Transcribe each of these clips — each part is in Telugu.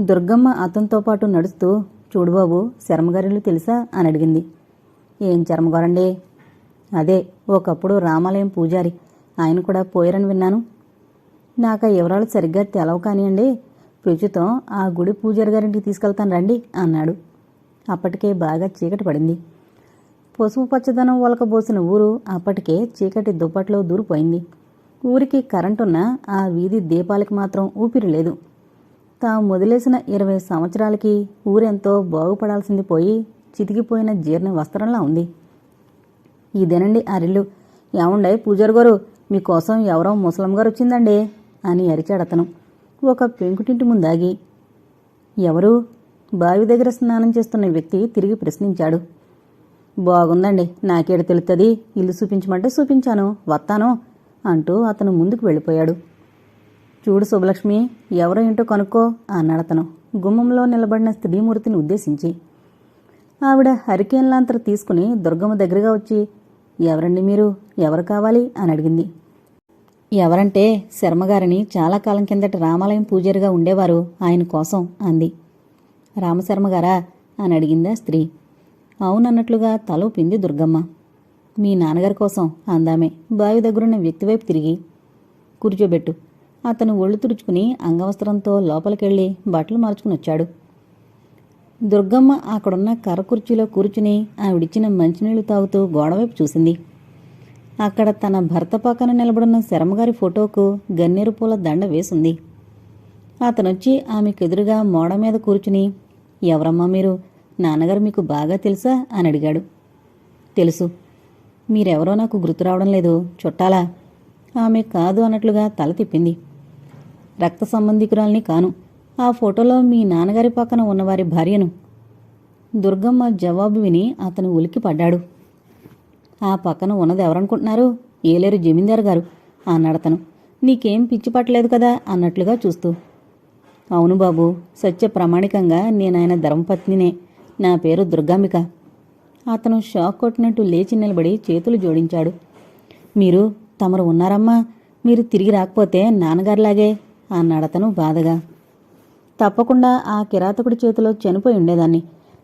దుర్గమ్మ అతనితో పాటు నడుస్తూ చూడు బాబు శర్మగారిలు తెలుసా? అని అడిగింది. ఏం చర్మగారండి అదే ఒకప్పుడు రామాలయం పూజారి. ఆయన కూడా పోయారని విన్నాను. నాకు ఆ వివరాలు సరిగ్గా తెలవు కానివ్వండి ప్రస్తుతం ఆ గుడి పూజారి గారింటికి తీసుకెళ్తాను రండి అన్నాడు. అప్పటికే బాగా చీకటి పడింది. పసుపు పచ్చదనం ఒలకబోసిన ఊరు అప్పటికే చీకటి దుప్పట్లో దూరిపోయింది. ఊరికి కరెంటున్న ఆ వీధి దీపాలకి మాత్రం ఊపిరి లేదు. తాము మొదలేసిన ఇరవై సంవత్సరాలకి ఊరెంతో బాగుపడాల్సింది పోయి చితికిపోయిన జీర్ణ వస్త్రంలా ఉంది. ఇదేనండి అరిల్లు. ఏముండే పూజారు గారు మీకోసం ఎవరో ముసలమ్మగారు గారు వచ్చిందండి అని అరిచాడతను ఒక పెంకుటింటి ముందాగి ఎవరు? బావి దగ్గర స్నానం చేస్తున్న వ్యక్తి తిరిగి ప్రశ్నించాడు. బాగుందండి నాకేడు తెలుస్తుంది ఇల్లు చూపించమంటే చూపించాను వస్తాను అంటూ అతను ముందుకు వెళ్ళిపోయాడు. చూడు శుభలక్ష్మి ఎవరో ఏంటో కనుక్కో అన్నాడతను గుమ్మంలో నిలబడిన స్త్రీమూర్తిని ఉద్దేశించి. ఆవిడ హరికేన్లాంతర తీసుకుని దుర్గమ్మ దగ్గరగా వచ్చి ఎవరండి మీరు? ఎవరు కావాలి? అని అడిగింది. ఎవరంటే శర్మగారిని చాలా కాలం కిందట రామాలయం పూజారిగా ఉండేవారు ఆయన కోసం అంది. రామశర్మగారా అని అడిగిందా స్త్రీ. అవునన్నట్లుగా తల ఊపింది దుర్గమ్మ. మీ నాన్నగారి కోసం అందామే. బావి దగ్గరున్న వ్యక్తి వైపు తిరిగి కూర్చోబెట్టు. అతను ఒళ్ళు తుడుచుకుని అంగవస్త్రంతో లోపలికెళ్ళి బట్టలు మార్చుకుని వచ్చాడు. దుర్గమ్మ అక్కడున్న కర్ర కుర్చీలో కూర్చుని ఆవిడిచ్చిన మంచినీళ్ళు తాగుతూ గోడవైపు చూసింది. అక్కడ తన భర్త పక్కన నిలబడిన శరమగారి ఫోటోకు గన్నేరు పూల దండ వేసింది. అతనొచ్చి ఆమెకెదురుగా మోడ మీద కూర్చుని ఎవరమ్మా మీరు? నాన్నగారు మీకు బాగా తెలుసా? అని అడిగాడు. తెలుసు. మీరెవరో నాకు గుర్తు రావడం లేదు. చుట్టాలా? ఆమె కాదు అన్నట్లుగా తల తిప్పింది. రక్త సంబంధికురాల్ని కాను. ఆ ఫోటోలో మీ నాన్నగారి పక్కన ఉన్నవారి భార్యను. దుర్గమ్మ జవాబు విని అతను ఉలికి పడ్డాడు. ఆ పక్కన ఉన్నది ఎవరనుకుంటున్నారు? ఏలేరు జమీందారు గారు అన్నాడతను నీకేం పిచ్చి పట్టలేదు కదా? అన్నట్లుగా చూస్తూ. అవును బాబు సత్య ప్రామాణికంగా నేనాయన ధర్మపత్నినే. నా పేరు దుర్గాంబిక అతను షాక్ కొట్టినట్టు లేచి నిలబడి చేతులు జోడించాడు. మీరు తమరు ఉన్నారమ్మా. మీరు తిరిగి రాకపోతే నాన్నగారిలాగే. అన్నాడతను బాధగా. తప్పకుండా ఆ కిరాతకుడి చేతిలో చనిపోయి ఉండేదాన్ని.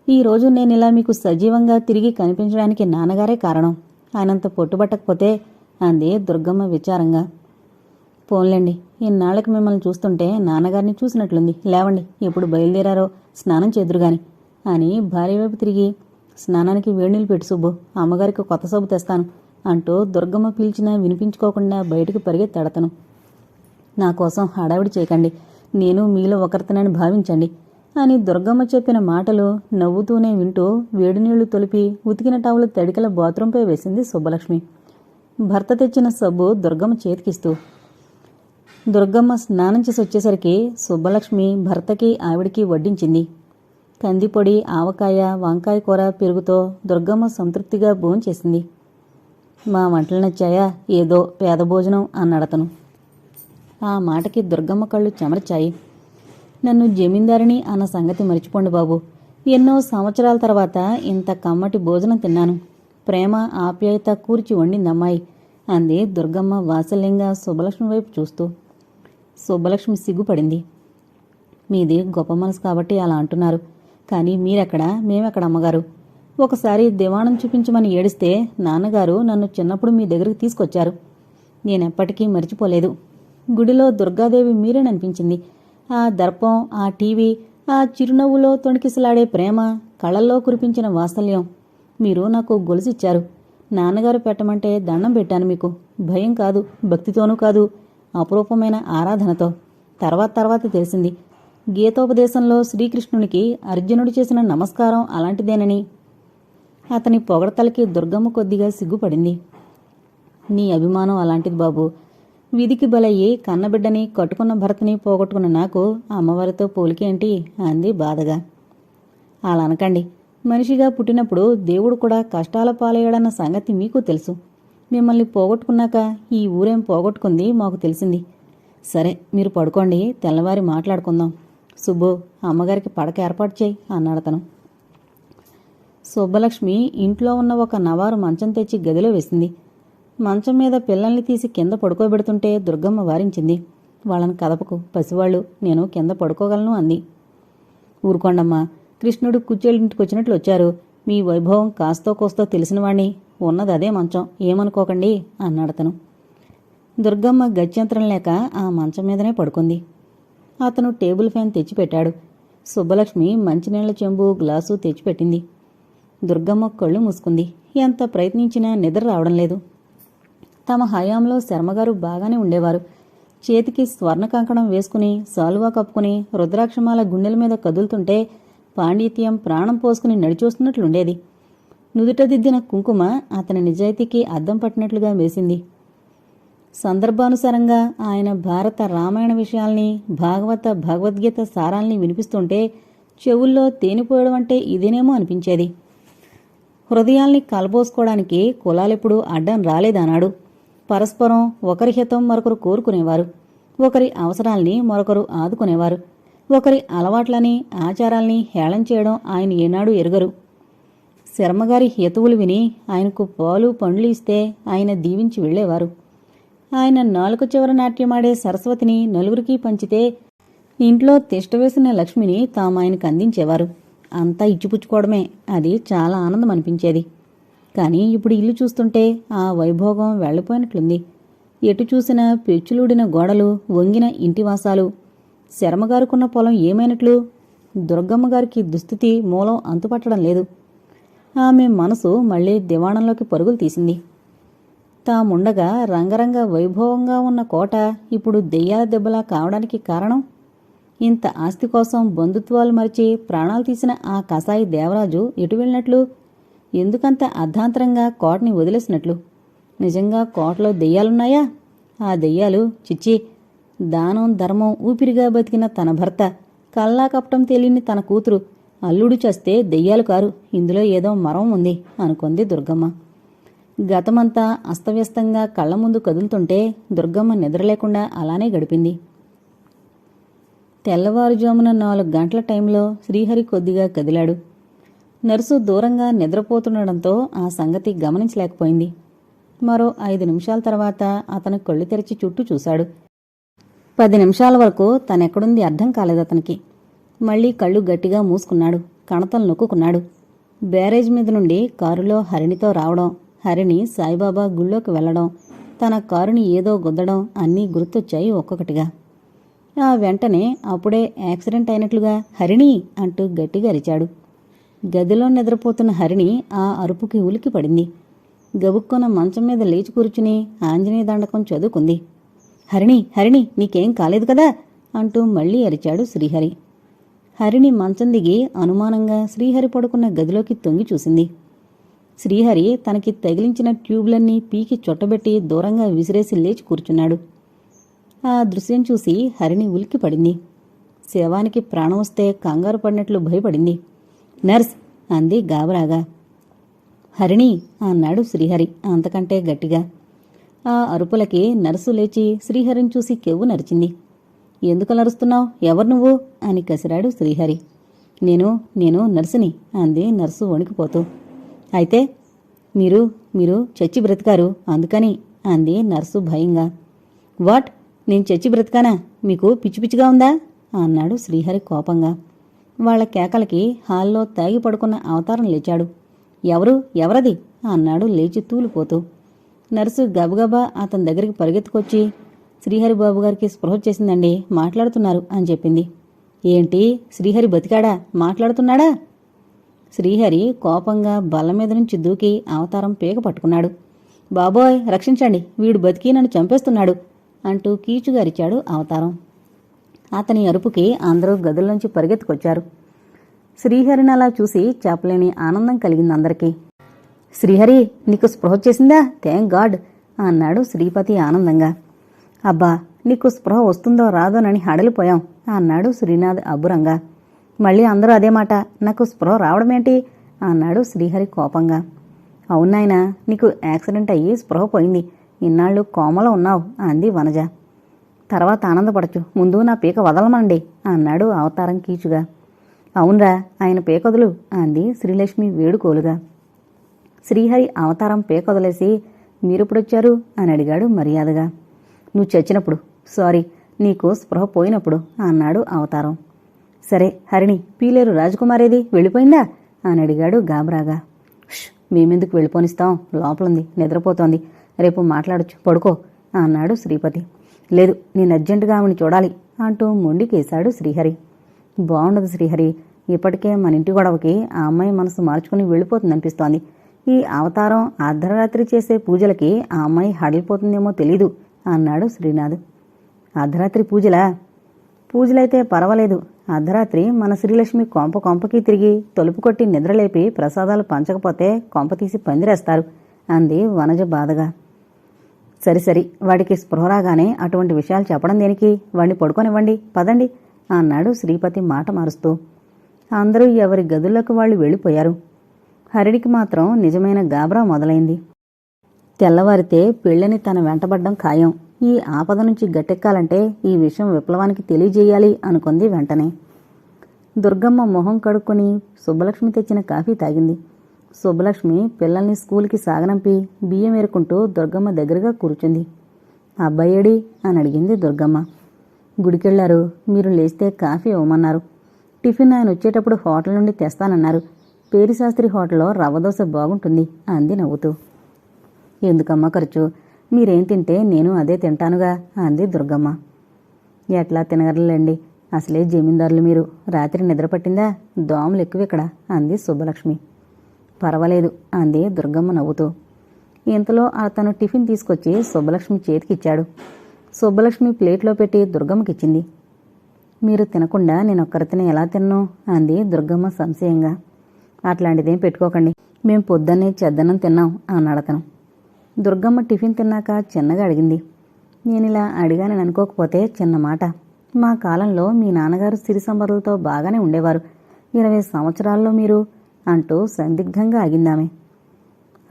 ఈరోజు నేను ఇలా మీకు సజీవంగా తిరిగి కనిపించడానికి నాన్నగారే కారణం. ఆయనంత పొట్టుబట్టకపోతే అంది దుర్గమ్మ విచారంగా. పోన్లేండి ఇన్నాళ్ళకి మిమ్మల్ని చూస్తుంటే నాన్నగారిని చూసినట్లుంది. లేవండి ఎప్పుడు బయలుదేరారో స్నానం చేదురుగాని అని భార్య వైపు తిరిగి స్నానానికి వేడినీళ్ళు పెట్టు సుబ్బు అమ్మగారికి కొత్త సబ్బు తెస్తాను అంటూ దుర్గమ్మ పిలిచినా వినిపించుకోకుండా బయటకు పరిగెత్తాడతను. నా కోసం హడావిడి చేయకండి. నేను మీలో ఒకరితనని భావించండి. అని దుర్గమ్మ చెప్పిన మాటలు నవ్వుతూనే వింటూ వేడినీళ్ళు తొలిపి ఉతికిన టవలు తడికల బాత్రూంపై వేసింది సుబ్బలక్ష్మి. భర్త తెచ్చిన సబ్బు దుర్గమ్మ చేతికిస్తూ. దుర్గమ్మ స్నానం చేసి వచ్చేసరికి సుబ్బలక్ష్మి భర్తకి ఆవిడికి వడ్డించింది. కందిపొడి ఆవకాయ వంకాయ కూర పెరుగుతో దుర్గమ్మ సంతృప్తిగా భోంచేసింది. మా వంటలు నచ్చాయా? ఏదో పేద భోజనం అన్నాడతను. ఆ మాటకి దుర్గమ్మ కళ్ళు చెమర్చాయి. నన్ను జమీందారిని అన్న సంగతి మర్చిపోండి బాబు. ఎన్నో సంవత్సరాల తర్వాత ఇంత కమ్మటి భోజనం తిన్నాను. ప్రేమ ఆప్యాయత కూర్చి వండింది అమ్మాయి. అంది దుర్గమ్మ వాసల్యంగా సుబ్బలక్ష్మి వైపు చూస్తూ. సుబ్బలక్ష్మి సిగ్గుపడింది. మీది గొప్ప మనసు కాబట్టి అలా అంటున్నారు. కానీ మీరెక్కడ? మేమెక్కడ అమ్మగారు? ఒకసారి దివాణం చూపించమని ఏడిస్తే నాన్నగారు నన్ను చిన్నప్పుడు మీ దగ్గరికి తీసుకొచ్చారు. నేనెప్పటికీ మర్చిపోలేదు. గుడిలో దుర్గాదేవి మీరేననిపించింది. ఆ దర్పం ఆ టీవీ ఆ చిరునవ్వులో తొణికిసలాడే ప్రేమ కళల్లో కురిపించిన వాత్సల్యం. మీరు నాకు గొలుసిచ్చారు. నాన్నగారు పెట్టమంటే దండం పెట్టాను మీకు. భయం కాదు భక్తితోనూ కాదు అపురూపమైన ఆరాధనతో. తర్వాత తర్వాత తెలిసింది. గీతోపదేశంలో శ్రీకృష్ణునికి అర్జునుడు చేసిన నమస్కారం అలాంటిదేనని. అతని పొగడతలకి దుర్గమ్మ కొద్దిగా సిగ్గుపడింది. నీ అభిమానం అలాంటిది బాబు. విధికి బలయ్యి కన్నబిడ్డని కట్టుకున్న భర్తని పోగొట్టుకున్న నాకు అమ్మవారితో పోలికేంటి అంది బాధగా. అలా అనకండి. మనిషిగా పుట్టినప్పుడు దేవుడు కూడా కష్టాల పాలయ్యాడన్న సంగతి మీకు తెలుసు. మిమ్మల్ని పోగొట్టుకున్నాక ఈ ఊరేం పోగొట్టుకుంది మాకు తెలిసింది. సరే మీరు పడుకోండి తెల్లవారి మాట్లాడుకుందాం. సుబ్బు అమ్మగారికి పడక ఏర్పాటు చేయి అన్నాడతను సుబ్బలక్ష్మి ఇంట్లో ఉన్న ఒక నవారు మంచం తెచ్చి గదిలో వేసింది. మంచం మీద పిల్లల్ని తీసి కింద పడుకోబెడుతుంటే దుర్గమ్మ వారించింది. వాళ్ళని కదపకు. పసివాళ్ళు నేను కింద పడుకోగలను అంది. ఊరుకోండమ్మా. కృష్ణుడు కుచ్చేళ్ళింటికి వచ్చినట్లు వచ్చారు. మీ వైభవం కాస్తో కోస్తో తెలిసినవాణ్ణి. ఉన్నది అదే మంచం. ఏమనుకోకండి అన్నాడతను దుర్గమ్మ గత్యంతరం లేక ఆ మంచం మీదనే పడుకుంది. అతను టేబుల్ ఫ్యాన్ తెచ్చిపెట్టాడు. సుబ్బలక్ష్మి మంచినీళ్ళ చెంబు గ్లాసు తెచ్చిపెట్టింది. దుర్గమ్మ కళ్ళు మూసుకుంది. ఎంత ప్రయత్నించినా నిద్ర రావడం లేదు. తమ హయాంలో శర్మగారు బాగానే ఉండేవారు. చేతికి స్వర్ణ కంకణం వేసుకుని సాలువా కప్పుకుని రుద్రాక్షమాల గుండెల మీద కదులుతుంటే పాండిత్యం ప్రాణం పోసుకుని నడిచూస్తున్నట్లుండేది. నుదుటదిద్దిన కుంకుమ అతని నిజాయితీకి అద్దం పట్టినట్లుగా వేసింది. సందర్భానుసారంగా ఆయన భారత రామాయణ విషయాల్ని భాగవత భగవద్గీత సారాల్ని వినిపిస్తుంటే చెవుల్లో తేనిపోయడం అంటే ఇదేనేమో అనిపించేది. హృదయాల్ని కలబోసుకోవడానికి కులాలెప్పుడు అడ్డం రాలేదన్నాడు. పరస్పరం ఒకరి హితం మరొకరు కోరుకునేవారు. ఒకరి అవసరాల్ని మరొకరు ఆదుకునేవారు. ఒకరి అలవాట్లని ఆచారాల్ని హేళం చేయడం ఆయన ఏనాడు ఎరుగరు. శర్మగారి హేతువులు విని ఆయనకు పాలు పండ్లు ఇస్తే ఆయన దీవించి వెళ్ళేవారు. ఆయన నాలుక చివర నాట్యమాడే సరస్వతిని నలుగురికి పంచితే ఇంట్లో తిష్టవేసిన లక్ష్మిని తాము ఆయనకు అందించేవారు. అంతా ఇచ్చిపుచ్చుకోవడమే. అది చాలా ఆనందం అనిపించేది కానీ ఇప్పుడు ఇల్లు చూస్తుంటే ఆ వైభోగం వెళ్ళిపోయినట్లుంది. ఎటు చూసిన పెచ్చులూడిన గోడలు వంగిన ఇంటివాసాలు శర్మగారుకున్న పొలం ఏమైనట్లు? దుర్గమ్మ గారికి దుస్థితి మూలం అంతుపట్టడం లేదు. ఆమె మనసు మళ్ళీ దివాణంలోకి పరుగులు తీసింది. తాముండగా రంగరంగ వైభవంగా ఉన్న కోట ఇప్పుడు దెయ్యాల దెబ్బలా కావడానికి కారణం? ఇంత ఆస్తి కోసం బంధుత్వాలు మరిచి ప్రాణాలు తీసిన ఆ కసాయి దేవరాజు ఎటు వెళ్ళినట్లు? ఎందుకంత అర్ధాంతరంగా కోటని వదిలేసినట్లు? నిజంగా కోటలో దెయ్యాలున్నాయా? ఆ దెయ్యాలు చిచ్చి దానం ధర్మం ఊపిరిగా బతికిన తన భర్త కల్లా కపటం తెలియని తన కూతురు అల్లుడు చస్తే దెయ్యాలు కారు ఇందులో ఏదో మరం ఉంది అనుకుంది దుర్గమ్మ. గతమంతా అస్తవ్యస్తంగా కళ్ళ ముందు కదులుతుంటే దుర్గమ్మ నిద్రలేకుండా అలానే గడిపింది. తెల్లవారుజామున నాలుగు గంటల టైంలో శ్రీహరి కొద్దిగా కదిలాడు. నర్సు దూరంగా నిద్రపోతుండడంతో ఆ సంగతి గమనించలేకపోయింది. మరో ఐదు నిమిషాల తర్వాత అతను కళ్ళు తెరిచి చుట్టూ చూశాడు. పది నిమిషాల వరకు తనెక్కడుంది అర్థం కాలేదు అతనికి. మళ్ళీ కళ్ళు గట్టిగా మూసుకున్నాడు. కణతలు నొక్కుకున్నాడు. బ్యారేజ్ మీద నుండి కారులో హరిణితో రావడం హరిణి సాయిబాబా గుళ్ళోకి వెళ్ళడం తన కారుని ఏదో గుద్దడం అన్నీ గుర్తొచ్చాయి ఒక్కొక్కటిగా. ఆ వెంటనే అప్పుడే యాక్సిడెంట్ అయినట్లుగా హరిణి అంటూ గట్టిగా అరిచాడు. గదిలో నిద్రపోతున్న హరిణి ఆ అరుపుకి ఉలికి పడింది గబుక్కున మంచం మీద లేచి కూర్చుని ఆంజనేయ దండకం చదువుకుంది. హరిణి హరిణి నీకేం కాలేదు కదా? అంటూ మళ్ళీ అరిచాడు శ్రీహరి. హరిణి మంచం దిగి అనుమానంగా శ్రీహరి పడుకున్న గదిలోకి తొంగి చూసింది. శ్రీహరి తనకి తగిలించిన ట్యూబ్లన్నీ పీకి చుట్టబెట్టి దూరంగా విసిరేసి లేచి కూర్చున్నాడు. ఆ దృశ్యం చూసి హరిణి ఉలిక్కి పడింది శవానికి ప్రాణం వస్తే కంగారు పడినట్లు భయపడింది. నర్స్ అంది గాబరాగా. హరిణి అన్నాడు శ్రీహరి అంతకంటే గట్టిగా. ఆ అరుపులకి నర్సు లేచి శ్రీహరిని చూసి కెవ్వు నరిచింది. ఎందుకు నరుస్తున్నావు? ఎవరు నువ్వు? అని కసిరాడు శ్రీహరి. నేను నేను నర్సుని అంది నర్సు వణికిపోతూ. అయితే మీరు మీరు చచ్చి బ్రతికారు అందుకని అంది నర్సు భయంగా. వాట్? నేను చచ్చి బ్రతికానా? మీకు పిచ్చి పిచ్చిగా ఉందా? అన్నాడు శ్రీహరి కోపంగా. వాళ్ళ కేకలకి హాల్లో తాగి పడుకున్న అవతారం లేచాడు. ఎవరు? ఎవరది? అన్నాడు లేచి తూలిపోతూ. నర్సు గబగబా అతని దగ్గరికి పరిగెత్తుకొచ్చి శ్రీహరి బాబు గారికి స్పృహ వచ్చేసిందండి మాట్లాడుతున్నారు అని చెప్పింది. ఏంటి? శ్రీహరి బతికాడా? మాట్లాడుతున్నాడా? శ్రీహరి కోపంగా బల్ల మీద నుంచి దూకి అవతారం పీక పట్టుకున్నాడు. బాబోయ్ రక్షించండి వీడు బతికి నన్ను చంపేస్తున్నాడు అంటూ కీచుగారిచాడు అవతారం. అతని అరుపుకి అందరూ గదుల్లోంచి పరిగెత్తుకొచ్చారు. శ్రీహరిని అలా చూసి చెప్పలేని ఆనందం కలిగింది అందరికీ. శ్రీహరి నీకు స్పృహ వచ్చేసిందా థ్యాంక్ గాడ్ అన్నాడు శ్రీపతి ఆనందంగా. అబ్బా నీకు స్పృహ వస్తుందో రాదోనని హడలిపోయాం అన్నాడు శ్రీనాథ్ అబ్బురంగా. మళ్ళీ అందరూ అదే మాట నాకు స్పృహ రావడమేంటి? అన్నాడు శ్రీహరి కోపంగా. అవునాయన నీకు యాక్సిడెంట్ అయ్యి స్పృహ పోయింది. ఇన్నాళ్ళు కోమలో ఉన్నావు అంది వనజ. తర్వాత ఆనందపడచ్చు ముందు నా పీక వదలమండి అన్నాడు అవతారం కీచుగా. అవునరా ఆయన పీకొదలు అంది శ్రీలక్ష్మి వేడుకోలుగా. శ్రీహరి అవతారం పేకొదలేసి మీరెప్పుడొచ్చారు? అని అడిగాడు మర్యాదగా. నువ్వు చచ్చినప్పుడు సారీ నీకు స్పృహ పోయినప్పుడు అన్నాడు అవతారం. సరే హరిణి పీలేరు రాజకుమారేది వెళ్ళిపోయిందా? అని అడిగాడు గాబరాగా. మేమెందుకు వెళ్ళిపోనిస్తాం? లోపలుంది నిద్రపోతోంది. రేపు మాట్లాడొచ్చు పడుకో అన్నాడు శ్రీపతి. లేదు నేను అర్జెంటుగా ఆమెను చూడాలి అంటూ మొండికేశాడు శ్రీహరి. బాగుండదు శ్రీహరి. ఇప్పటికే మన ఇంటి గొడవకి ఆ అమ్మాయి మనసు మార్చుకుని వెళ్ళిపోతుందనిపిస్తోంది. ఈ అవతారం అర్ధరాత్రి చేసే పూజలకి ఆ అమ్మాయి హడలిపోతుందేమో తెలీదు అన్నాడు శ్రీనాథ్. అర్ధరాత్రి పూజలా? పూజలైతే పర్వాలేదు. అర్ధరాత్రి మన శ్రీలక్ష్మి కొంప కొంపకి తిరిగి తలుపు కొట్టి నిద్రలేపి ప్రసాదాలు పంచకపోతే కొంప తీసి పందిరేస్తారు అంది వనజ బాధగా. సరి సరి వాడికి స్పృహ రాగానే అటువంటి విషయాలు చెప్పడం దేనికి? వాడిని పడుకోనివ్వండి పదండి అన్నాడు శ్రీపతి మాట మారుస్తూ. అందరూ ఎవరి గదులకు వాళ్ళు వెళ్ళిపోయారు? హరిడికి మాత్రం నిజమైన గాబరా మొదలైంది. తెల్లవారితే పెళ్ళని తన వెంటబడ్డం ఖాయం. ఈ ఆపద నుంచి గట్టెక్కాలంటే ఈ విషయం విప్లవానికి తెలియజేయాలి అనుకుంది వెంటనే. దుర్గమ్మ మొహం కడుక్కొని సుబ్బలక్ష్మి తెచ్చిన కాఫీ తాగింది. సుబ్బలక్ష్మి పిల్లల్ని స్కూల్కి సాగనంపి బియ్యం ఏరుకుంటూ దుర్గమ్మ దగ్గరగా కూర్చుంది. అబ్బాయేడి అని అడిగింది దుర్గమ్మ. గుడికెళ్ళారు మీరు లేస్తే కాఫీ ఇవ్వమన్నారు. టిఫిన్ ఆయన వచ్చేటప్పుడు హోటల్ నుండి తెస్తానన్నారు. పేరిశాస్త్రి హోటల్లో రవ్వదోశ బాగుంటుంది అంది నవ్వుతూ. ఎందుకమ్మా ఖర్చు? మీరేం తింటే నేను అదే తింటానుగా అంది దుర్గమ్మ. ఎట్లా తినగలలేండి అసలే జమీందారులు మీరు. రాత్రి నిద్ర పట్టిందా? దోమలు ఎక్కువ ఇక్కడ అంది సుబ్బలక్ష్మి. పర్వాలేదు అంది దుర్గమ్మ నవ్వుతూ. ఇంతలో అతను టిఫిన్ తీసుకొచ్చి సుబ్బలక్ష్మి చేతికిచ్చాడు. సుబ్బలక్ష్మి ప్లేట్లో పెట్టి దుర్గమ్మకిచ్చింది. మీరు తినకుండా నేను ఒక్కరితిని ఎలా తిన్ను? అంది దుర్గమ్మ సంశయంగా. అట్లాంటిదేం పెట్టుకోకండి. మేం పొద్దున్నే చెద్దనం తిన్నాం అన్నాడు అతను. దుర్గమ్మ టిఫిన్ తిన్నాక చిన్నగా అడిగింది. నేను ఇలా అడిగానని అనుకోకపోతే చిన్న మాట. మా కాలంలో మీ నాన్నగారు సిరి సంపదలతో బాగానే ఉండేవారు. ఇరవై సంవత్సరాల్లో మీరు అంటూ సందిగ్ధంగా ఆగిందామె.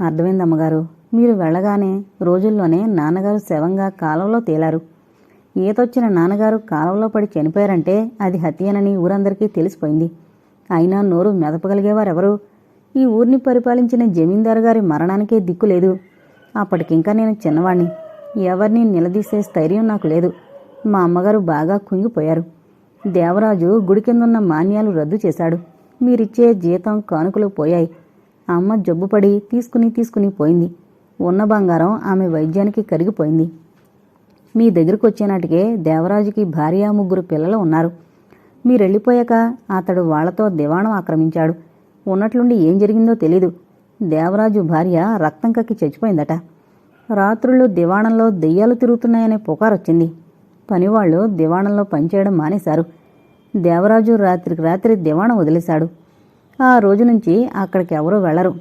అర్థమైంది అమ్మగారు మీరు వెళ్ళగానే రోజుల్లోనే నాన్నగారు శవంగా కాలంలో తేలారు. ఈతొచ్చిన నాన్నగారు కాలంలో పడి చనిపోయారంటే అది హత్యనని ఊరందరికీ తెలిసిపోయింది. అయినా నోరు మెదపగలిగేవారెవరు? ఈ ఊరిని పరిపాలించిన జమీందారు గారి మరణానికే దిక్కు లేదు. అప్పటికింకా నేను చిన్నవాణ్ణి. ఎవరిని నిలదీసే స్థైర్యం నాకు లేదు. మా అమ్మగారు బాగా కుంగిపోయారు. దేవరాజు గుడి కిందున్న మాన్యాలు రద్దు చేశాడు. మీరిచ్చే జీతం కానుకలు పోయాయి. అమ్మ జబ్బుపడి తీసుకుని తీసుకుని పోయింది. ఉన్న బంగారం ఆమె వైద్యానికి కరిగిపోయింది. మీ దగ్గరకు వచ్చేనాటికే దేవరాజుకి భార్య ముగ్గురు పిల్లలు ఉన్నారు. మీరెళ్ళిపోయాక అతడు వాళ్ళతో దివాణం ఆక్రమించాడు. ఉన్నట్లుండి ఏం జరిగిందో తెలీదు. దేవరాజు భార్య రక్తం కక్కి చచ్చిపోయిందట. రాత్రుళ్ళు దివాణంలో దెయ్యాలు తిరుగుతున్నాయనే పుకారొచ్చింది. పనివాళ్ళు దివాణంలో పనిచేయడం మానేశారు. దేవరాజు రాత్రికి రాత్రి దివాణం వదిలేశాడు. ఆ రోజు నుంచి అక్కడికి ఎవరూ వెళ్ళరు.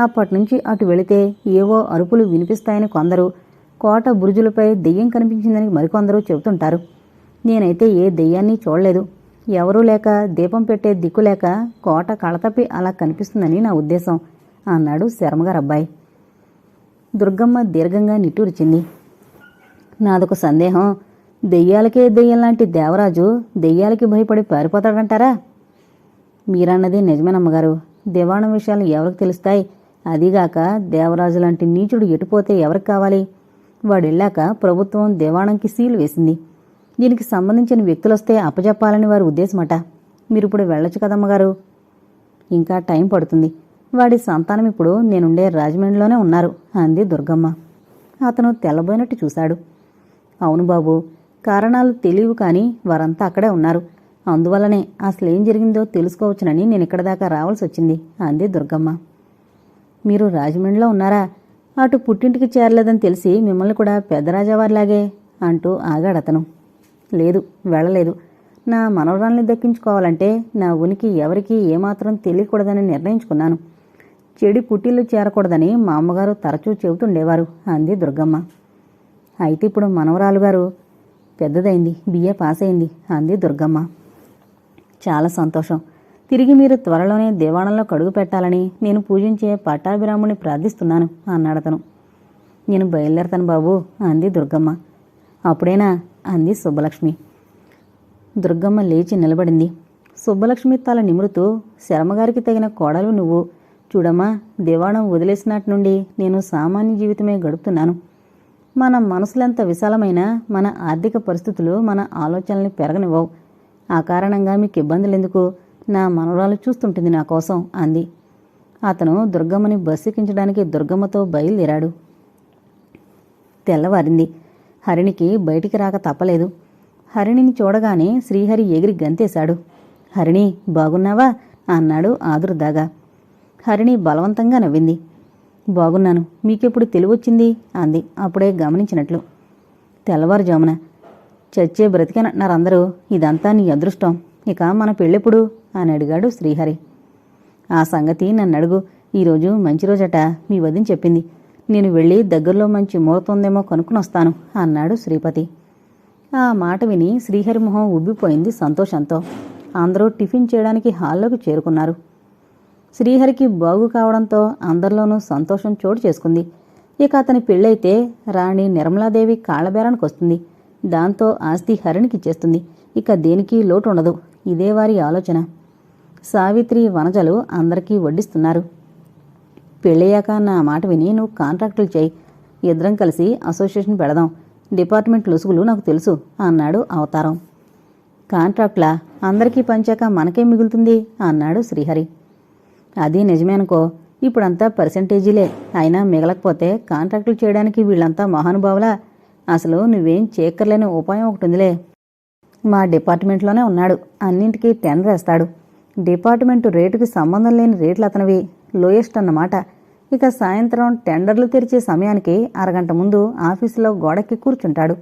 అప్పటినుంచి అటు వెళితే ఏవో అరుపులు వినిపిస్తాయని కొందరు కోట బురుజులపై దెయ్యం కనిపించిందని మరికొందరు చెబుతుంటారు. నేనైతే ఏ దెయ్యాన్ని చూడలేదు. ఎవరూ లేక దీపం పెట్టే దిక్కు లేక కోట కళతప్పి అలా కనిపిస్తుందని నా ఉద్దేశం అన్నాడు శర్మగారబ్బాయి. దుర్గమ్మ దీర్ఘంగా నిట్టూరిచింది. నాదొక సందేహం. దెయ్యాలకే దెయ్యం లాంటి దేవరాజు దెయ్యాలకి భయపడి పారిపోతాడంటారా? మీరన్నది నిజమేనమ్మగారు దివాణం విషయాలు ఎవరికి తెలుస్తాయి? అదీగాక దేవరాజు లాంటి నీచుడు ఎటుపోతే ఎవరికి కావాలి? వాడెళ్ళాక ప్రభుత్వం దివాణంకి సీలు వేసింది. దీనికి సంబంధించిన వ్యక్తులొస్తే అప్పజెప్పాలని వారి ఉద్దేశమట. మీరిప్పుడు వెళ్ళొచ్చు కదమ్మగారు. ఇంకా టైం పడుతుంది. వాడి సంతానం ఇప్పుడు నేనుండే రాజమండ్రిలోనే ఉన్నారు అంది దుర్గమ్మ. అతను తెల్లబోయినట్టు చూశాడు. అవును బాబు కారణాలు తెలియవు కానీ వారంతా అక్కడే ఉన్నారు. అందువల్లనే అసలేం జరిగిందో తెలుసుకోవచ్చునని నేను ఇక్కడ దాకా రావాల్సి వచ్చింది అంది దుర్గమ్మ. మీరు రాజమండ్రిలో ఉన్నారా? అటు పుట్టింటికి చేరలేదని తెలిసి మిమ్మల్ని కూడా పెద్దరాజావారిలాగే అంటూ ఆగాడతను లేదు వెళ్ళలేదు. నా మనవరాల్ని దక్కించుకోవాలంటే నా ఉనికి ఎవరికీ ఏమాత్రం తెలియకూడదని నిర్ణయించుకున్నాను. చెడి పుట్టిల్లు చేరకూడదని మా అమ్మగారు తరచూ చెబుతుండేవారు అంది దుర్గమ్మ. అయితే ఇప్పుడు మనవరాలు గారు పెద్దదైంది బిఏ పాస్ అయింది అంది దుర్గమ్మ. చాలా సంతోషం. తిరిగి మీరు త్వరలోనే దేవాణంలో కడుగు పెట్టాలని నేను పూజించే పట్టాభిరాముని ప్రార్థిస్తున్నాను అన్నాడతను నేను బయలుదేరతాను బాబు అంది దుర్గమ్మ. అప్పుడేనా అంది సుబ్బలక్ష్మి. దుర్గమ్మ లేచి నిలబడింది. సుబ్బలక్ష్మి తల నిమురుతూ శర్మగారికి తగిన కోడలు నువ్వు. చూడమ్మా దివాణం వదిలేసినట్టు నుండి నేను సామాన్య జీవితమే గడుపుతున్నాను. మన మనసులెంత విశాలమైనా మన ఆర్థిక పరిస్థితులు మన ఆలోచనల్ని పెరగనివ్వవు. ఆ కారణంగా మీకు ఇబ్బందులు ఎందుకు నా మనవరాలు చూస్తుంటుంది నా కోసం అంది. అతను దుర్గమ్మని బస్సెక్కించడానికి దుర్గమ్మతో బయలుదేరాడు. తెల్లవారింది. హరిణికి బయటికి రాక తప్పలేదు. హరిణిని చూడగానే శ్రీహరి ఎగిరి గంతేశాడు. హరిణి బాగున్నావా? అన్నాడు ఆదురుదాగా. హరిణి బలవంతంగా నవ్వింది. బాగున్నాను. మీకెప్పుడు తెలివొచ్చింది? అంది. అప్పుడే గమనించినట్లు. తెల్లవారుజామున. చచ్చే బ్రతికేనంటున్నారు అందరూ ఇదంతా నీ అదృష్టం. ఇక మన పెళ్ళెప్పుడు? అని అడిగాడు శ్రీహరి. ఆ సంగతి నన్ను అడుగు ఈరోజు మంచి రోజట మీ వదిన చెప్పింది. నేను వెళ్ళి దగ్గరలో మంచి ముహూర్తుందేమో కనుక్కుని వస్తాను అన్నాడు శ్రీపతి. ఆ మాట విని శ్రీహరి మొహం ఉబ్బిపోయింది సంతోషంతో. అందరూ టిఫిన్ చేయడానికి హాల్లోకి చేరుకున్నారు. శ్రీహరికి బాగు కావడంతో అందరిలోనూ సంతోషం చోటు చేసుకుంది. ఇక అతని పెళ్ళైతే రాణి నిర్మలాదేవి కాళ్ళబేరానికి వస్తుంది. దాంతో ఆస్తి హరిణికి ఇచ్చేస్తుంది. ఇక దేనికి లోటు ఉండదు ఇదే వారి ఆలోచన. సావిత్రి వనజలు అందరికీ వడ్డిస్తున్నారు. పెళ్ళయ్యాక నా మాట విని నువ్వు కాంట్రాక్టులు చేయి. ఇద్దరం కలిసి అసోసియేషన్ పెడదాం. డిపార్ట్మెంట్ లొసుగులు నాకు తెలుసు అన్నాడు అవతారం. కాంట్రాక్ట్లా? అందరికీ పంచాక మనకేం మిగులుతుంది? అన్నాడు శ్రీహరి. అది నిజమేనుకో. ఇప్పుడంతా పర్సంటేజీలే. అయినా మిగలకపోతే కాంట్రాక్టులు చేయడానికి వీళ్ళంతా మహానుభావులా. అసలు నువ్వేం చేయక్కర్లేని ఉపాయం ఒకటి ఉందిలే మా డిపార్ట్మెంట్లోనే ఉన్నాడు. అన్నింటికీ టెండర్ వేస్తాడు. డిపార్ట్మెంట్ రేటుకి సంబంధం లేని రేట్లు అతనివి. లోయెస్ట్ అన్నమాట. ఇక సాయంత్రం టెండర్లు తెరిచే సమయానికి అరగంట ముందు ఆఫీసులో గోడకి కూర్చుంటాడు.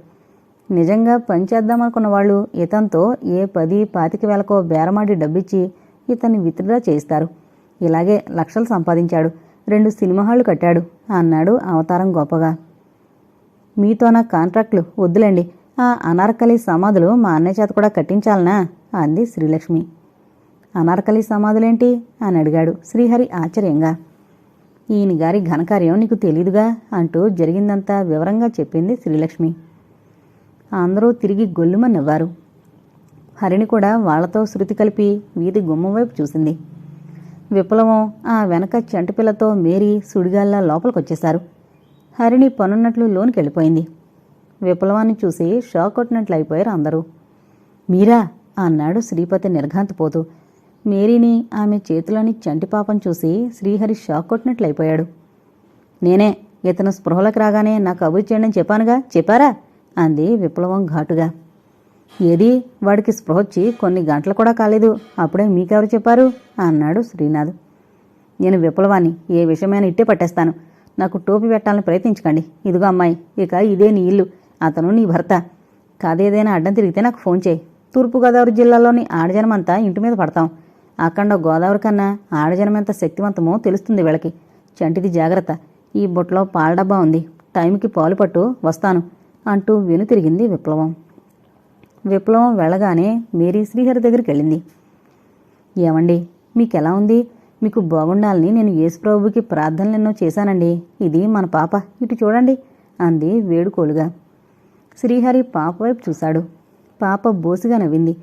నిజంగా పనిచేద్దామనుకున్న వాళ్ళు ఇతనితో ఏ పది పాతిక వేలకో బేరమాడి డబ్బిచ్చి ఇతన్ని విత్డ్రా చేయిస్తారు. ఇలాగే లక్షలు సంపాదించాడు. రెండు సినిమా హాళ్ళు కట్టాడు అన్నాడు అవతారం గొప్పగా మీతో నా కాంట్రాక్ట్లు వద్దులేండి. ఆ అనార్కలి సమాధులు మా అన్నయ్య చేత కూడా కట్టించాలనా? అంది శ్రీలక్ష్మి. అనార్కలి సమాధులేంటి? అని అడిగాడు శ్రీహరి ఆశ్చర్యంగా. ఈయన గారి ఘనకార్యం నీకు తెలీదుగా? అంటూ జరిగిందంతా వివరంగా చెప్పింది శ్రీలక్ష్మి. అందరూ తిరిగి గొల్లుమని నవ్వారు. హరిణి కూడా వాళ్ళతో శృతి కలిపి వీధి గుమ్మం వైపు చూసింది. విప్లవం ఆ వెనక చెంటపిల్లతో మేరీ సుడిగాల్లా లోపలికొచ్చేశారు. హరిణి పనున్నట్లు లోనికి వెళ్ళిపోయింది విప్లవాన్ని చూసి షాక్ కొట్టినట్లు అయిపోయారు అందరూ. మీరా అన్నాడు శ్రీపతి నిర్ఘాంతపోతూ. మేరీని ఆమె చేతిలోని చంటి పాపం చూసి శ్రీహరి షాక్ కొట్టినట్లయిపోయాడు. నేనే ఇతను స్పృహలకు రాగానే నాకు కబురు చేయండి అని చెప్పానుగా చెప్పారా? అంది విప్లవం ఘాటుగా. ఏది? వాడికి స్పృహ వచ్చి కొన్ని గంటలు కూడా కాలేదు. అప్పుడే మీకెవరు చెప్పారు? అన్నాడు శ్రీనాథ్. నేను విప్లవాన్ని ఏ విషయమైనా ఇట్టే పట్టేస్తాను. నాకు టోపీ పెట్టాలని ప్రయత్నించకండి. ఇదిగో అమ్మాయి ఇక ఇదే నీ ఇల్లు. అతను నీ భర్త. కాదేదైనా అడ్డం తిరిగితే నాకు ఫోన్ చేయి. తూర్పుగోదావరి జిల్లాలోని ఆడజనమంతా ఇంటి మీద పడతాం. అక్కడ గోదావరి కన్నా ఆడజనం ఎంత శక్తివంతమో తెలుస్తుంది వీళ్ళకి. చంటిది జాగ్రత్త. ఈ బుట్టలో పాల డబ్బా ఉంది. టైంకి పాలు పట్టు వస్తాను అంటూ వెనుతిరిగింది విప్లవం. విప్లవం వెళ్ళగానే మేరీ శ్రీహరి దగ్గరికి వెళ్ళింది. ఏమండి మీకెలా ఉంది? మీకు బాగుండాలని నేను యేసుప్రభుకి ప్రార్థనలు ఎన్నో చేశానండి. ఇది మన పాప. ఇటు చూడండి అంది వేడుకోలుగా. శ్రీహరి పాప వైపు చూశాడు. పాప బోసిగా నవ్వింది.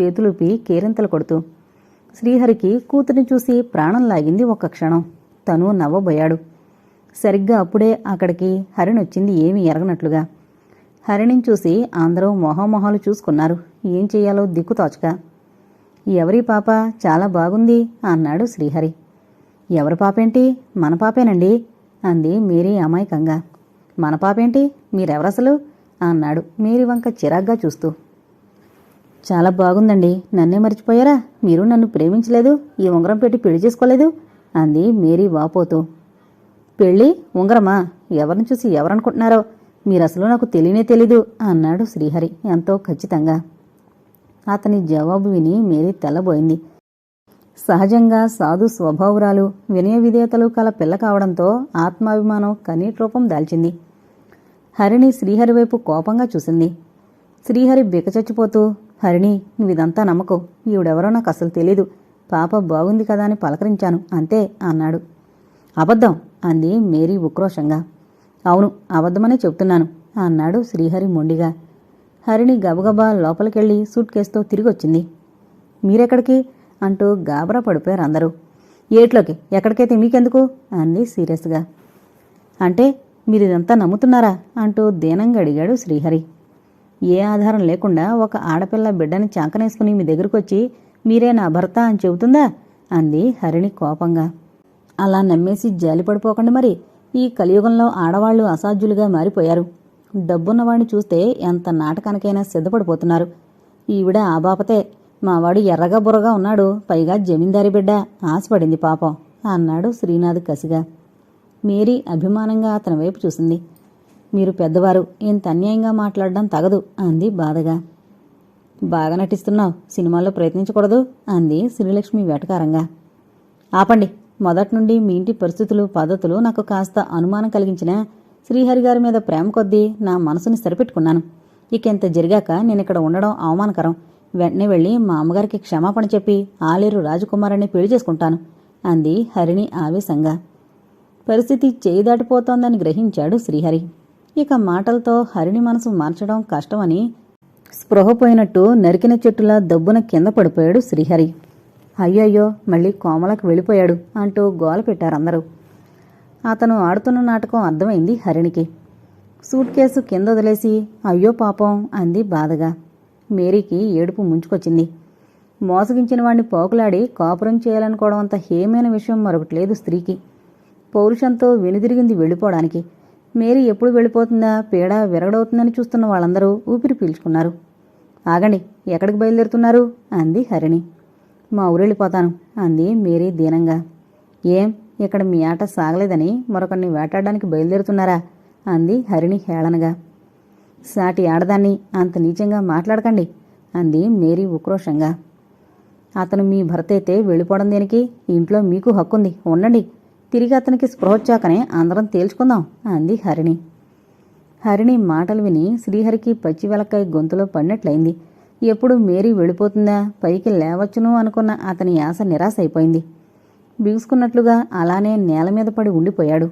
చేతులుపి కేరింతలు కొడుతూ. శ్రీహరికి కూతురిని చూసి ప్రాణం లాగింది ఒక్క క్షణం. తను నవ్వబోయాడు. సరిగ్గా అప్పుడే అక్కడికి హరిణొచ్చింది ఏమీ ఎరగనట్లుగా. హరిణిని చూసి అందరూ మొహమొహాలు చూసుకున్నారు. ఏం చెయ్యాలో దిక్కుతోచక ఎవరి పాప చాలా బాగుంది అన్నాడు శ్రీహరి. ఎవరి పాపేంటి? మన పాపేనండి అంది మేరీ అమాయకంగా. మన పాపేంటి? మీరెవరసలు? అన్నాడు మేరీ వంక చిరాగ్గా చూస్తూ. చాలా బాగుందండి. నన్నే మర్చిపోయారా? మీరు నన్ను ప్రేమించలేదు? ఈ ఉంగరం పెట్టి పెళ్ళి చేసుకోలేదు? అంది మేరీ వాపోతూ. పెళ్ళి ఉంగరమా? ఎవరిని చూసి ఎవరనుకుంటున్నారో? మీరసలు నాకు తెలియనే తెలీదు అన్నాడు శ్రీహరి ఎంతో ఖచ్చితంగా. అతని జవాబు విని మేరీ తెల్లబోయింది. సహజంగా సాధు స్వభావురాలు వినయ విధేయతలు కల పిల్ల కావడంతో ఆత్మాభిమానం కనీటి రూపం దాల్చింది. హరిణి శ్రీహరి వైపు కోపంగా చూసింది. శ్రీహరి బికచచ్చిపోతూ హరిణి నువ్విదంతా నమ్మకం. ఈవిడెవరో నాకు అసలు తెలీదు. పాప బాగుంది కదా అని పలకరించాను అంతే అన్నాడు. అబద్ధం అంది మేరీ ఉక్రోషంగా. అవును అబద్ధమనే చెప్తున్నాను అన్నాడు శ్రీహరి మొండిగా. హరిణి గబగబా లోపలికెళ్ళి సూట్ కేసుతో తిరిగొచ్చింది. మీరెక్కడికి? అంటూ గాబరా పడిపోయారు అందరూ. ఏట్లోకి? ఎక్కడికైతే మీకెందుకు? అంది సీరియస్గా. అంటే మీరు ఇదంతా నమ్ముతున్నారా? అంటూ దీనంగా అడిగాడు శ్రీహరి. ఏ ఆధారం లేకుండా ఒక ఆడపిల్ల బిడ్డని చాకనేసుకుని మీ దగ్గరకు వచ్చి మీరే నా భర్త అని చెబుతుందా? అంది హరిణి కోపంగా. అలా నమ్మేసి జాలిపడిపోకండి మరి. ఈ కలియుగంలో ఆడవాళ్ళు అసాధ్యులుగా మారిపోయారు. డబ్బున్నవాడిని చూస్తే ఎంత నాటకానికైనా సిద్ధపడిపోతున్నారు. ఈవిడ ఆ బాపతే మావాడు ఎర్రగా బుర్రగా ఉన్నాడు పైగా జమీందారి బిడ్డ ఆశపడింది పాపం అన్నాడు శ్రీనాథ్ కసిగా. మేరీ అభిమానంగా అతని వైపు చూసింది. మీరు పెద్దవారు ఇంత అన్యాయంగా మాట్లాడడం తగదు అంది బాధగా. బాగా నటిస్తున్నావు సినిమాల్లో ప్రయత్నించకూడదు అంది శ్రీలక్ష్మి వెటకారంగా. ఆపండి మొదటి నుండి మీ ఇంటి పరిస్థితులు పద్ధతులు నాకు కాస్త అనుమానం కలిగించిన శ్రీహరి గారి మీద ప్రేమ కొద్దీ నా మనసుని సరిపెట్టుకున్నాను. ఇక ఇంత జరిగాక నేను ఇక్కడ ఉండడం అవమానకరం. వెంటనే వెళ్ళి మా అమ్మగారికి క్షమాపణ చెప్పి ఆలేరు రాజకుమారాన్ని పెళ్ళి చేసుకుంటాను అంది హరిణి ఆవేశంగా. పరిస్థితి చేయి దాటిపోతోందని గ్రహించాడు శ్రీహరి. ఇక మాటలతో హరిణి మనసు మార్చడం కష్టమని స్పృహపోయినట్టు నరికిన చెట్టులా దబ్బున కింద పడిపోయాడు శ్రీహరి. అయ్యయ్యో మళ్ళీ కోమలకు వెళ్ళిపోయాడు అంటూ గోల పెట్టారందరూ అతను ఆడుతున్న నాటకం అర్థమైంది హరిణికి. సూట్ కేసు కింద వదిలేసి అయ్యో పాపం అంది బాధగా. మేరీకి ఏడుపు ముంచుకొచ్చింది. మోసగించిన వాణ్ణి పోకులాడి కాపురం చేయాలనుకోవడం అంత హేమైన విషయం మరొకటి లేదు స్త్రీకి. పౌరుషంతో వెనుదిరిగింది వెళ్ళిపోవడానికి. మేరీ ఎప్పుడు వెళ్ళిపోతుందా పీడ విరగడవుతుందని చూస్తున్న వాళ్ళందరూ ఊపిరి పీల్చుకున్నారు. ఆగండి ఎక్కడికి బయలుదేరుతున్నారు? అంది హరిణి. మా ఊరెళ్ళిపోతాను అంది మేరీ దీనంగా. ఏం ఇక్కడ మీ ఆట సాగలేదని మరొకరిని వేటాడడానికి బయలుదేరుతున్నారా? అంది హరిణి హేళనగా. సాటి ఆడదాన్ని అంత నీచంగా మాట్లాడకండి అంది మేరీ ఉక్రోషంగా. అతను మీ భర్త అయితే వెళ్ళిపోవడం దేనికి? ఇంట్లో మీకు హక్కుంది ఉండండి. తిరిగి అతనికి స్పృహొచ్చాకనే అందరం తేల్చుకుందాం అంది హరిణి. హరిణి మాటలు విని శ్రీహరికి పచ్చి వెలక్కాయ గొంతులో పడినట్లయింది. ఎప్పుడు మేరీ వెళ్ళిపోతుందా? పైకి లేవచ్చును అనుకున్న అతని ఆశ నిరాశ అయిపోయింది బిగుసుకున్నట్లుగా అలానే నేల మీద పడి ఉండిపోయాడు.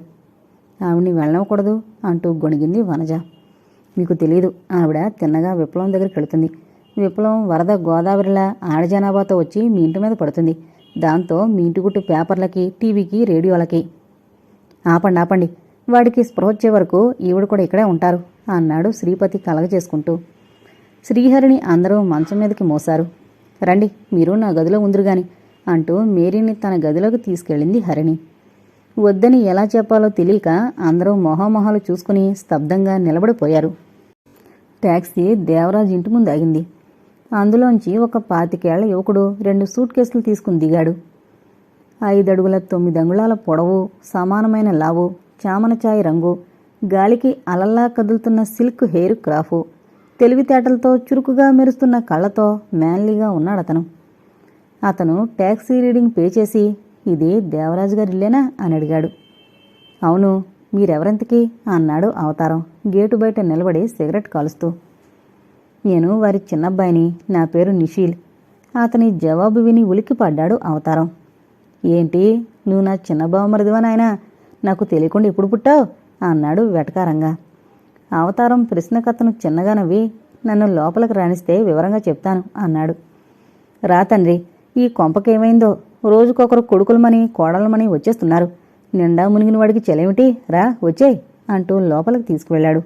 ఆవిడ్ని వెళ్ళవకూడదు అంటూ గొణిగింది వనజ. మీకు తెలియదు ఆవిడ తిన్నగా విప్లవం దగ్గరికి వెళుతుంది. విప్లవం వరద గోదావరిలా ఆడజనాభాతో వచ్చి మీ ఇంటి మీద పడుతుంది. దాంతో మీ ఇంటి గుట్టు పేపర్లకి టీవీకి రేడియోలకి. ఆపండి ఆపండి. వాడికి స్పృహ వచ్చే వరకు ఈవిడ కూడా ఇక్కడే ఉంటారు అన్నాడు శ్రీపతి కలగ చేసుకుంటూ శ్రీహరిని అందరూ మంచం మీదకి మోశారు. రండి మీరు నా గదిలో ఉందిరుగాని అంటూ మేరీని తన గదిలోకి తీసుకెళ్ళింది హరిణి. వద్దని ఎలా చెప్పాలో తెలియక అందరూ మొహామొహాలు చూసుకుని స్తబ్దంగా నిలబడిపోయారు. ట్యాక్సీ దేవరాజ్ ఇంటి ముందు ఆగింది. అందులోంచి ఒక పాతికేళ్ళ యువకుడు రెండు సూట్ కేసులు తీసుకుని దిగాడు. ఐదడుగుల తొమ్మిది అంగుళాల పొడవు సమానమైన లావు చామనచాయి రంగు గాలికి అలల్లా కదులుతున్న సిల్క్ హెయిర్ క్రాఫు తెలివితేటలతో చురుకుగా మెరుస్తున్న కళ్ళతో మ్యాన్లీగా ఉన్నాడు అతను అతను ట్యాక్సీ రీడింగ్ పే చేసి ఇది దేవరాజు గారి ఇల్లేనా అని అడిగాడు. అవును మీరెవరింతకి? అన్నాడు అవతారం గేటు బయట నిలబడి సిగరెట్ కాలుస్తూ. నేను వారి చిన్నబ్బాయిని నా పేరు నిషీల్. అతని జవాబు విని ఉలిక్కిపడ్డాడు అవతారం. ఏంటి నువ్వు నా చిన్న బావమరిదివా నాయనా? నాకు తెలియకుండా ఇప్పుడు పుట్టావు? అన్నాడు వెటకారంగా. అవతారం ప్రశ్నకథను చిన్నగా నవ్వి నన్ను లోపలికి రాణిస్తే వివరంగా చెప్తాను అన్నాడు. రా తండ్రి ఈ కొంపకేమైందో? రోజుకొకరు కొడుకులమని కోడలమని వచ్చేస్తున్నారు. నిండా మునిగిన వాడికి చెలేమిటి? రా వచ్చేయ్ అంటూ లోపలికి తీసుకువెళ్ళాడు.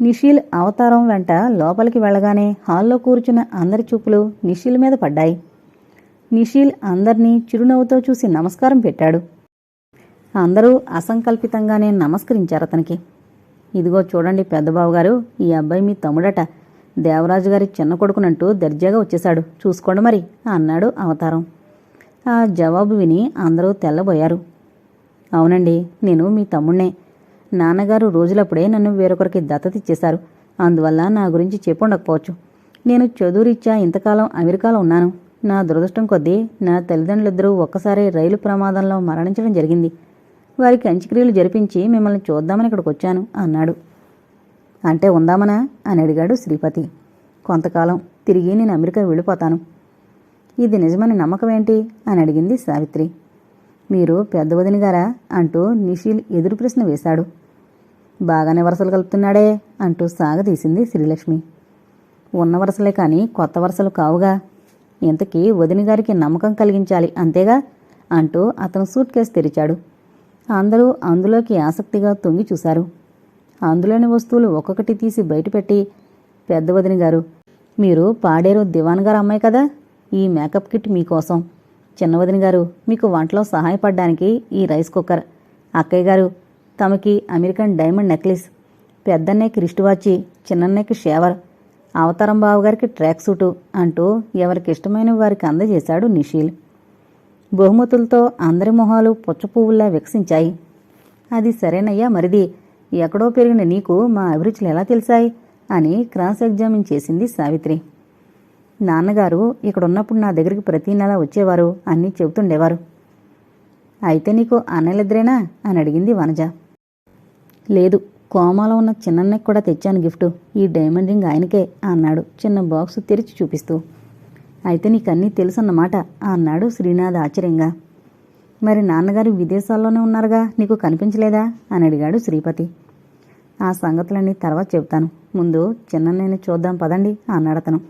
నిషీల్ అవతారం వెంట లోపలికి వెళ్ళగానే హాల్లో కూర్చున్న అందరి చూపులు నిషీల్ మీద పడ్డాయి. నిషీల్ అందర్నీ చిరునవ్వుతో చూసి నమస్కారం పెట్టాడు. అందరూ అసంకల్పితంగానే నమస్కరించారు అతనికి. ఇదిగో చూడండి పెద్దబాబు గారు ఈ అబ్బాయి మీ తమ్ముడట. దేవరాజు గారి చిన్న కొడుకునంటూ దర్జాగా వచ్చేశాడు. చూసుకోండి మరి అన్నాడు అవతారం. ఆ జవాబు విని అందరూ తెల్లబోయారు. అవునండి నేను మీ తమ్ముణ్ణే. నాన్నగారు రోజులప్పుడే నన్ను వేరొకరికి దత్తతిచ్చేశారు అందువల్ల నా గురించి చెప్పుండకపోవచ్చు. నేను చదువురీత్యా ఇంతకాలం అమెరికాలో ఉన్నాను. నా దురదృష్టం కొద్దీ నా తల్లిదండ్రులిద్దరూ ఒక్కసారి రైలు ప్రమాదంలో మరణించడం జరిగింది. వారికి అంత్యక్రియలు జరిపించి మిమ్మల్ని చూద్దామని ఇక్కడికి వచ్చాను అన్నాడు. అంటే ఉందామనా? అని అడిగాడు శ్రీపతి. కొంతకాలం తిరిగి నేను అమెరికా వెళ్ళిపోతాను. ఇది నిజమని నమ్మకం ఏంటి? అని అడిగింది సావిత్రి. మీరు పెద్ద వదిన గారా? అంటూ నిషిల్ ఎదురు ప్రశ్న వేశాడు. బాగానే వరసలు కలుపుతున్నాడే అంటూ సాగదీసింది శ్రీలక్ష్మి. ఉన్న వరసలే కానీ కొత్త వరసలు కావుగా. ఇంతకీ వదిన గారికి నమ్మకం కలిగించాలి అంతేగా? అంటూ అతను సూట్ కేసు తెరిచాడు. అందరూ అందులోకి ఆసక్తిగా తొంగి చూశారు. అందులోని వస్తువులు ఒక్కొక్కటి తీసి బయటపెట్టి పెద్దవదిని గారు మీరు పాడేరు దివాన్ గారు అమ్మాయి కదా ఈ మేకప్ కిట్ మీకోసం చిన్నవదిని గారు మీకు వంటలో సహాయపడడానికి ఈ రైస్ కుక్కర్. అక్కయ్య గారు తమకి అమెరికన్ డైమండ్ నెక్లెస్. పెద్దన్నయ్యకి రిస్ట్ వాచి చిన్నన్నయ్యకి షేవర్. అవతారం బావగారికి ట్రాక్ సూటు అంటూ ఎవరికి ఇష్టమైన వారికి అందజేశాడు నిషీల్. బహుమతులతో అందరి మొహాలు పుచ్చపువ్వుల్లా వికసించాయి. అది సరేనయ్యా మరిది ఎక్కడో పెరిగిన నీకు మా అభిరుచులు ఎలా తెలిసాయి? అని క్రాస్ ఎగ్జామిన్ చేసింది సావిత్రి. నాన్నగారు ఇక్కడున్నప్పుడు నా దగ్గరికి ప్రతి నెల వచ్చేవారు అన్నీ చెబుతుండేవారు. అయితే నీకు అన్నలిద్దరేనా? అని అడిగింది వనజ. లేదు కోమాలో ఉన్న చిన్నన్నకి కూడా తెచ్చాను గిఫ్ట్. ఈ డైమండ్ రింగ్ ఆయనకే అన్నాడు చిన్న బాక్స్ తెరిచి చూపిస్తూ. అయితే నీకన్నీ తెలుసన్నమాట అన్నాడు శ్రీనాథ్ ఆశ్చర్యంగా. మరి నాన్నగారు విదేశాల్లోనే ఉన్నారుగా నీకు కనిపించలేదా? అని అడిగాడు శ్రీపతి. ఆ సంగతులన్నీ తర్వాత చెబుతాను. ముందు చిన్నన్నయ్యని చూద్దాం పదండి అన్నాడతను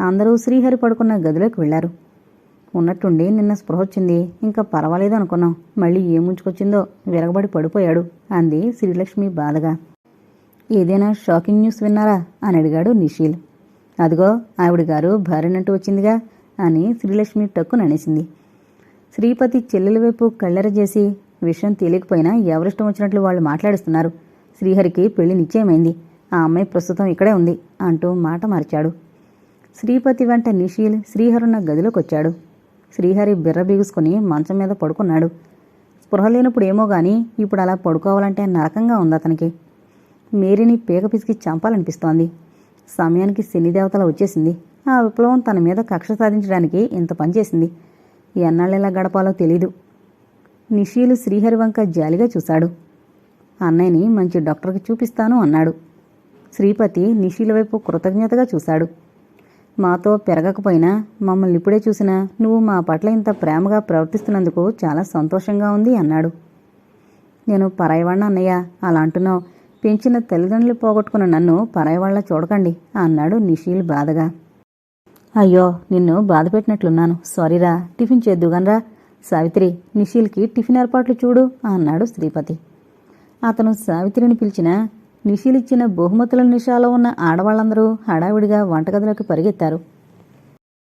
అందరూ శ్రీహరి పడుకున్న గదిలోకి వెళ్ళారు ఉన్నట్టుండి నిన్న స్పృహ వచ్చింది. ఇంకా పర్వాలేదు అనుకున్నాం. మళ్ళీ ఏం విరగబడి పడిపోయాడు అంది శ్రీలక్ష్మి బాధగా. ఏదైనా షాకింగ్ న్యూస్ విన్నారా? అని అడిగాడు నిషీల్ అదిగో ఆవిడ గారు భార్యనంటూ వచ్చిందిగా అని శ్రీలక్ష్మి టక్కున అనేసింది. శ్రీపతి చెల్లెల వైపు కళ్ళెర చేసి విషయం తెలియకపోయినా ఎవరిష్టం వచ్చినట్లు వాళ్ళు మాట్లాడుస్తున్నారు. శ్రీహరికి పెళ్ళి నిశ్చయమైంది. ఆ అమ్మాయి ప్రస్తుతం ఇక్కడే ఉంది అంటూ మాట మార్చాడు. శ్రీపతి వెంట నిషీల్ శ్రీహరున్న గదిలోకొచ్చాడు. శ్రీహరి బిర్ర బిగుసుకుని మంచం మీద పడుకున్నాడు. స్పృహ లేనప్పుడు ఏమో గాని ఇప్పుడు అలా పడుకోవాలంటే నరకంగా ఉంది అతనికి. మేరీని పీక పిసికి చంపాలనిపిస్తోంది. సమయానికి శనిదేవతల వచ్చేసింది. ఆ విప్లవం తన మీద కక్ష సాధించడానికి ఇంత పనిచేసింది ఎన్నాళ్ళెలా గడపాలో తెలీదు. నిషీలు శ్రీహరి వంక జాలిగా చూశాడు. అన్నయ్యని మంచి డాక్టర్కి చూపిస్తాను అన్నాడు. శ్రీపతి నిషీల వైపు కృతజ్ఞతగా చూశాడు. మాతో పెరగకపోయినా మమ్మల్ని ఇప్పుడే చూసినా నువ్వు మా పట్ల ఇంత ప్రేమగా ప్రవర్తిస్తున్నందుకు చాలా సంతోషంగా ఉంది అన్నాడు. నేను పరాయవాణ్ణ అన్నయ్య అలా అంటున్నావు. పెంచిన తల్లిదండ్రులు పోగొట్టుకున్న నన్ను పరాయివాళ్ళ చూడకండి అన్నాడు నిషీల్ బాధగా. అయ్యో నిన్ను బాధ పెట్టినట్లున్నాను సారీరా టిఫిన్ చేద్దుగానరా. సావిత్రి నిషీల్కి టిఫిన్ ఏర్పాట్లు చూడు అన్నాడు శ్రీపతి. అతను సావిత్రిని పిలిచిన నిషీలిచ్చిన బహుమతుల నిషాలో ఉన్న ఆడవాళ్ళందరూ హడావిడిగా వంటగదిలోకి పరిగెత్తారు.